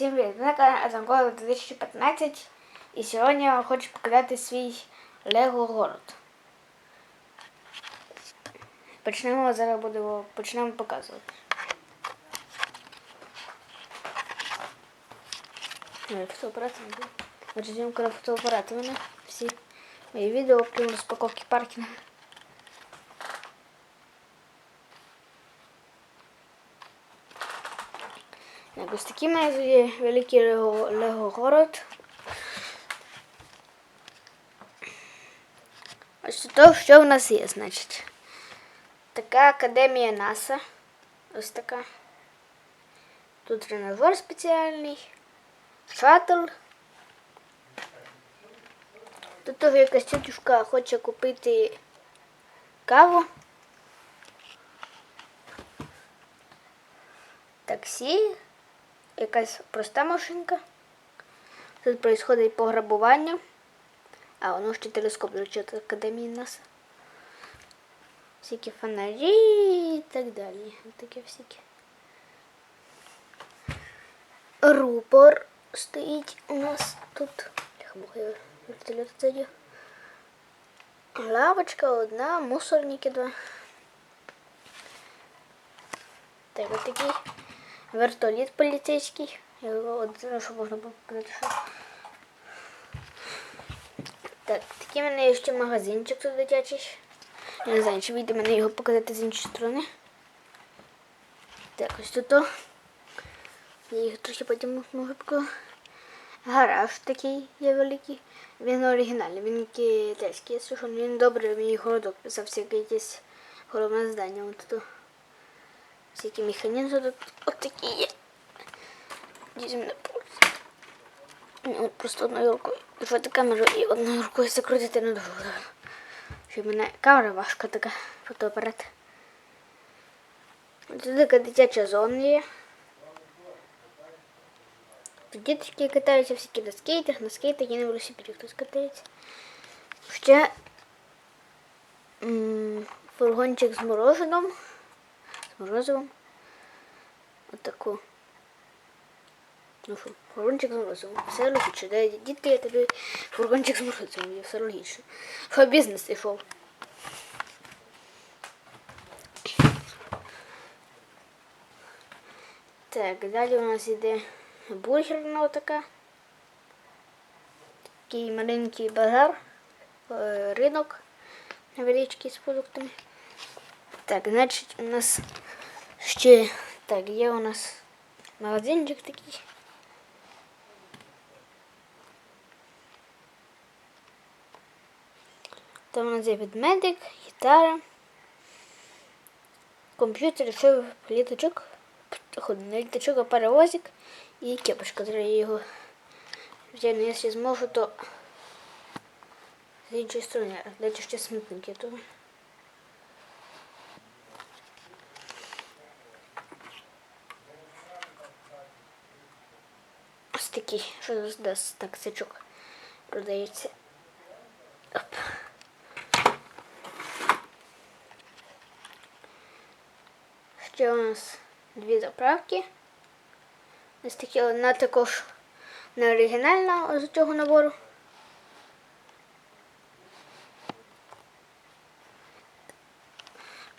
Всім привіт! На каналі Азанкова 2015 і сьогодні я вам хочу показати свій Лего город. Почнемо зараз будемо почнемо показувати. Ой, Фотоапарат. Отже, зйомка на фотоапарат всі мої відео крім розпаковки паркінгу. Ось має тоді великий Лего, Лего город. Ось то, що в нас є, значить. Така академія НАСА. Ось така. Тут тренажер спеціальний. Шаттл. Тут теж якась тітушка хоче купити каву. Таксі. Якась проста машинка. Тут відбувається пограбування. А, воно ще телескоп, от Академії НАСА. Всякі фонарі і так далі. Таке всякі. Рупор стоїть у нас тут. Лавочка одна, мусорники два. Так, ось такий вертоліт поліцейський. Його от, щоб можна було показати, що. Так, такий в мене ще магазинчик тут дитячий. Я не знаю, чи вийде мене його показати з іншої сторони. Так, ось тут. Я їх трохи потім можу показати. Гараж такий є великий. Він оригінальний, він китайський, якщо що, він добре, мій городок писав всяке якесь головне здання. От тут. Всякі механізми тут от такі є. На пульс. Ну, просто одною рукою. Фотокамеру і одною рукою закрутити не дуже. Що в камера важка така, фотоапарат. Тут така дитяча зона є. Тут дітки катаються всякі на скейтах, на скейтах і на велосипеді хтось катається. Ще м, фургончик з мороженом. З морозивом. Отаку. Ну що, фургончик з морозивом. Все логічно. Де дітки, я тобі фургончик з морозивом. Є все логічно. Що бізнес йшов. Так, далі у нас йде бургерна така. Такий маленький базар, е, ринок невеличкий з продуктами. Так, значить, у нас ще так, є у нас магазинчик такий. Там у нас є ведмедик, гітара, комп'ютер, що літачок, не літачок, а паровозик і кепочка. Треба його взяти, якщо зможу, то з іншої сторони, а ще смітники. То... Ось такий, що зараз так сачок продається. Оп. Ще у нас дві заправки. Ось такі одна також не оригінальна з цього набору.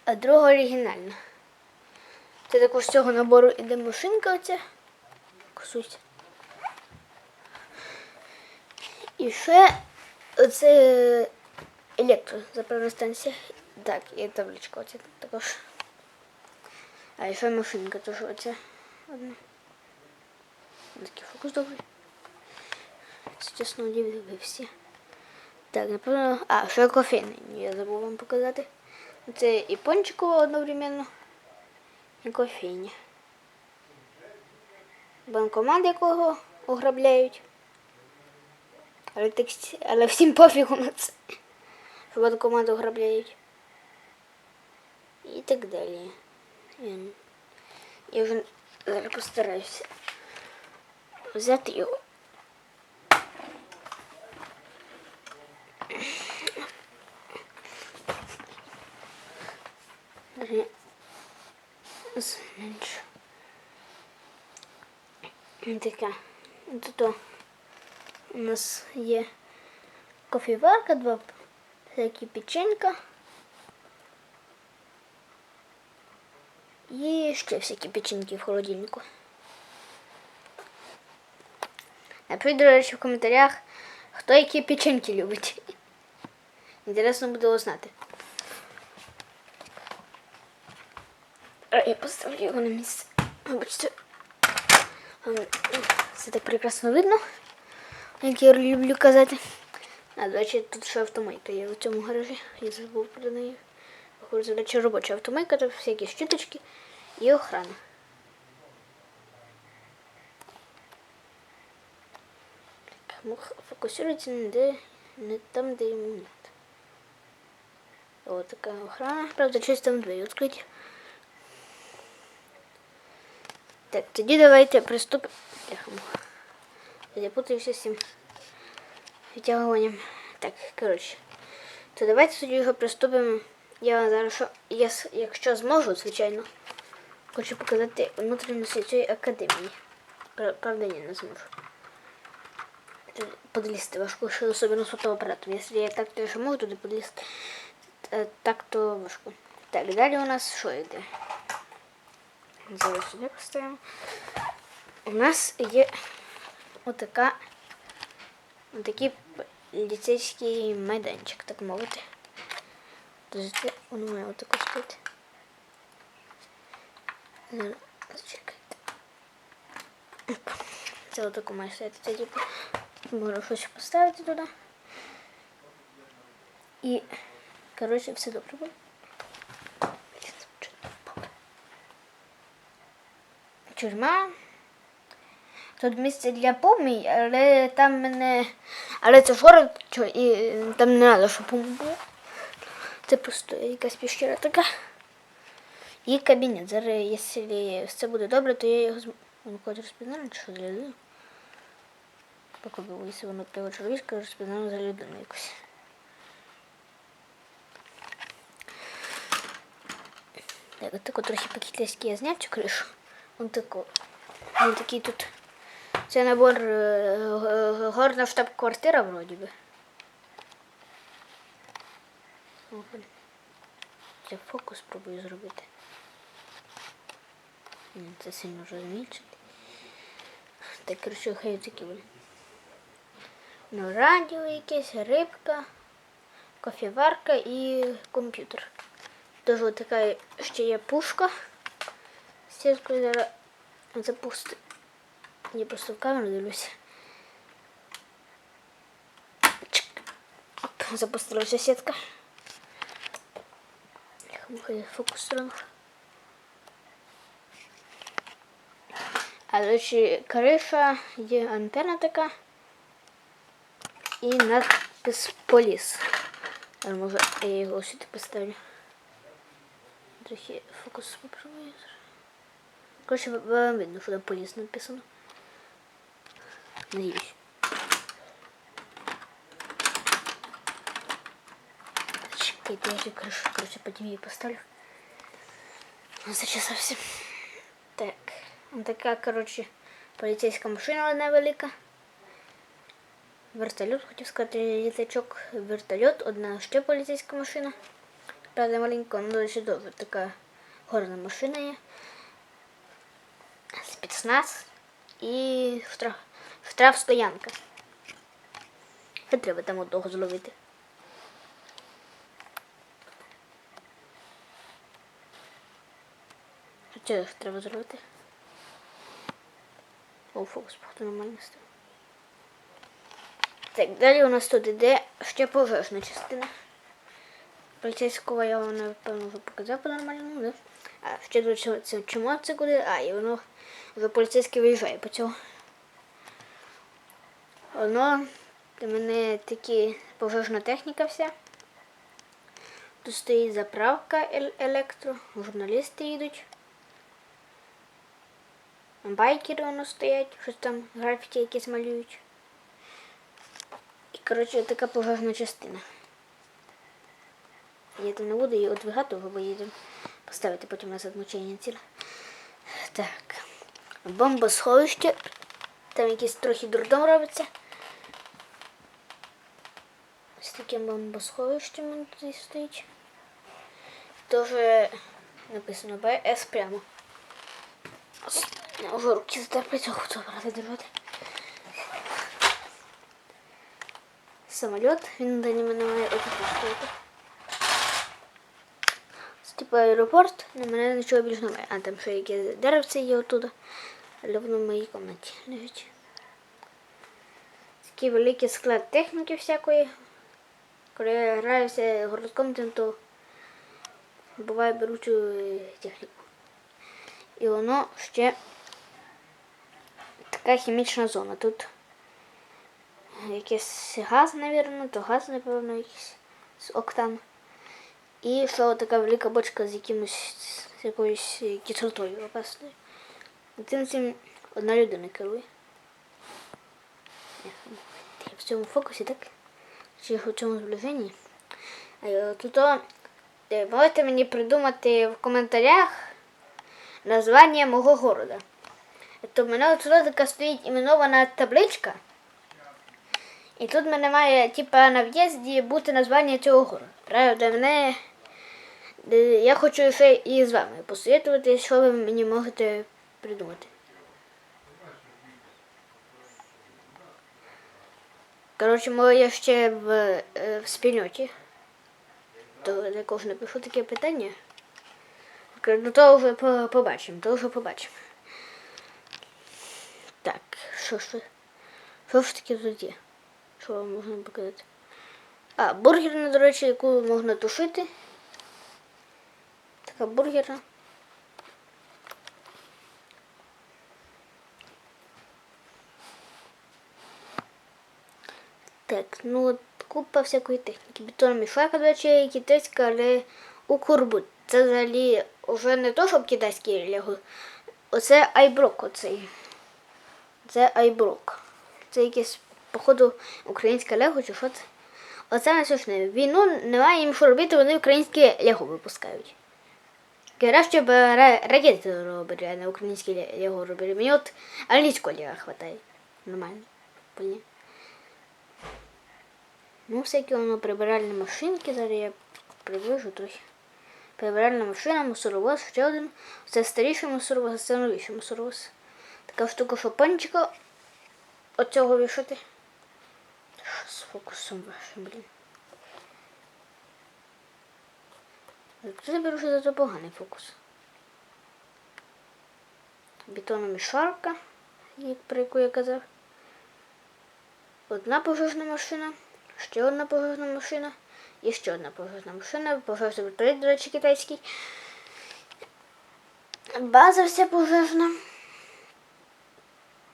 А друга оригінальна. Це також з цього набору іде машинка оця. Косусь. І ще оце електрозаправна станція. Так, і табличка оця також. А ще машинка теж оця одна. Такий фокус добрий. Це чесно удивився. Так, напевно. А, ще кофейний. Я забув вам показати. Це і пончиково одновременно. І кофейня. Банкомат, якого ограбляють. Але, текст... Але всім пофігу на це. Що банкомат ограбляють. І так далі. Ем, Я вже зараз постараюся взяти його. Зменшу. Таке. Тут у нас є кофеварка, два всякі печенька. І ще всякі печеньки в холодильнику. Напишіть, до речі, в коментарях, хто які печеньки любить. Інтересно буде узнати. Я поставлю його на місце. Вибачте. Це так прекрасно видно, як я люблю казати. А, до речі, тут ще автомийка є у цьому гаражі. Я забув про неї. До речі, робоча автомийка, тут всякі щіточки і охрана. Так, мух фокусується не, де, не там, де йому нет. Ось така охрана. Правда, щось там двері відкриті. Так, тоді давайте приступимо. Я путаюся з цим відтягуванням. Так, коротше. То давайте тоді його приступимо. Я вам зараз, що, я, якщо зможу, звичайно, хочу показати внутрішність цієї академії. Правда, ні, не зможу. Подлізти важко, що особливо з фотоапаратом. Якщо я так теж можу туди подлізти, е, так то важко. Так, далі у нас що йде? Зараз сюди поставимо. У нас є отака, отакий ліцейський майданчик, так мовити. Подождите, воно має отаку стоїть. Зачекайте. Оп. Це отаку має стояти. Це типу, можу щось поставити туди. І, коротше, все добре буде. Тюрма. Тут місце для помій, але там мене. Але це город, чо, і там не треба, щоб помій було. Це просто якась піщера така. І кабінет. Зараз, якщо все буде добре, то я його зм... Воно когось розпізнає, чи що за людину? Попробую, якщо воно того чоловічка, розпізнаю за людину якусь. Так, от трохи по-китайськи я зняв цю кришу. Вон таку. Вон такий тут. Це набор е, горна штаб-квартира вроді би. Я фокус спробую зробити. Це сильно вже змільчити. Так, коротше, хай такі буде. Ну, радіо якесь, рибка, кофеварка і комп'ютер. Тож от така ще є пушка. Сіткою зараз запусти. Я просто в камеру дивлюся. Чик. Оп, запустилася сітка. Хай фокус ранг. А до речі, криша є антенна така. І надпис поліс. А може я його сюди поставлю. Трохи фокус попробую. Коротше, вам видно, що там поліс написано. Надіюсь. Чекайте, я же кришу, короче, потім її поставлю. Зачесався. Так. Ось така, коротше, поліцейська машина одна велика. Вертольот, хотів сказати, літачок, вертольот, одна ще поліцейська машина. Правда, маленька, ну, до речі, дуже така горна машина. Спецназ і штраф, штраф стоянка. Ще треба там одного зловити. Що їх треба зробити? О, фокус, походу, нормально став. Так, далі у нас тут іде ще пожежна частина. Поліцейського я вам, напевно, вже показав по-нормальному, да? А ще до чого це чому це куди? А, і воно вже поліцейський виїжджає по цьому. Воно у мене такі пожежна техніка вся. Тут стоїть заправка електро, журналісти йдуть. Байкери воно стоять, щось там графіті якісь малюють. І, коротше, така пожежна частина. Я там не буду її одвигати, бо їдемо поставити потім на задмучення ціле. Так. Бомбосховище. Там якийсь трохи дурдом робиться. Ось таким бомбосховищем тут стоїть. Тоже написано БС прямо. Вже руки затерпить, ох, це брати. Самоліт, він до мене має опустити. Типу аеропорт, на мене нічого більше немає. А там ще якісь деревці є оттуда. Але воно в моїй кімнаті лежить. Такий великий склад техніки всякої. Коли городком, то буває беру цю е, техніку. І воно ще така хімічна зона. Тут якийсь газ, напевно, то газ, напевно, якийсь з октан. І ще така велика бочка з якимось з якоюсь е, кислотою опасною. І Цим цим одна людина керує. В цьому фокусі, так? В цьому зближенні? А е, е, можете мені придумати в коментарях названня мого города. То в мене тут така стоїть іменована табличка. І тут в мене має, типа, на в'їзді бути названня цього города. Правда, мене. е, Я хочу ще і з вами посоветувати, що ви мені можете придумати. Коротше, може я ще в, е, в спільноті. То для кого напишу таке питання. Ну то вже по- побачимо, то вже побачимо. Так, що ж? Що ж таке тут є? Що вам можна показати? А, бургерна, до речі, яку можна тушити. Така бургерна. Так, ну от купа всякої техніки. Бетономішака, до речі, китайська, але укрбут. Це взагалі вже не то, щоб китайський лего. Оце айброк оцей. Це айброк. Це якесь, походу, українське лего чи що це? Оце насушне. Війну немає їм що робити, вони українське лего випускають. Краще б ра- ракети робили, а не українське лего робили. Мені от англійського лего хватає. Нормально. Вполне. Ну, всякі воно прибиральні машинки, зараз я приближу трохи. Прибиральна машина, мусоровоз, ще один. Це старіший мусоровоз, це новіший мусоровоз. Така штука, що пончика оцього вішати. Що з фокусом вашим, блін. Це беру, що це поганий фокус. Бетономішарка, про яку я казав. Одна пожежна машина, ще одна пожежна машина, і ще одна пожежна машина, пожежний вертоліт, до речі, китайський. База вся пожежна.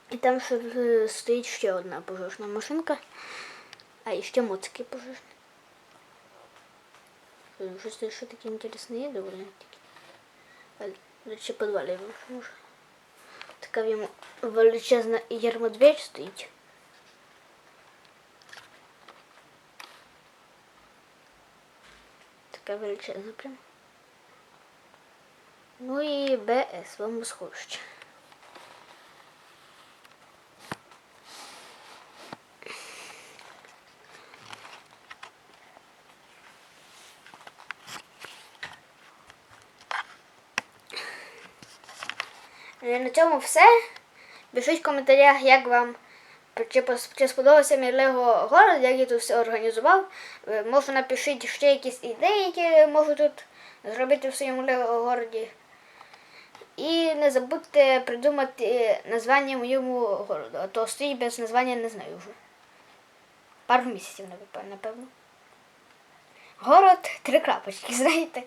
І там ще е, стоїть ще одна пожежна машинка, а і ще моцики пожежні. Щось тут ще таке інтересне є доволі. Але, До речі, підвалі може. Така в йому величезна ярмодвір стоїть. Така величезна прям. Ну і БС, бомбосховище. Е, На цьому все. Пишіть в коментарях, як вам чи, чи сподобався мій Лего город, як я тут все організував. Е, Може напишіть ще якісь ідеї, які я можу тут зробити в своєму Лего городі. І не забудьте придумати названня моєму городу, а то стоїть без названня не знаю вже. Пару місяців, напевно. Город три крапочки, знаєте.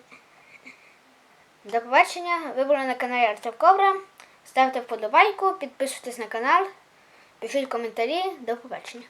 До побачення. Ви були на каналі Артем Ковра. Ставте вподобайку, підписуйтесь на канал, пишіть коментарі. До побачення.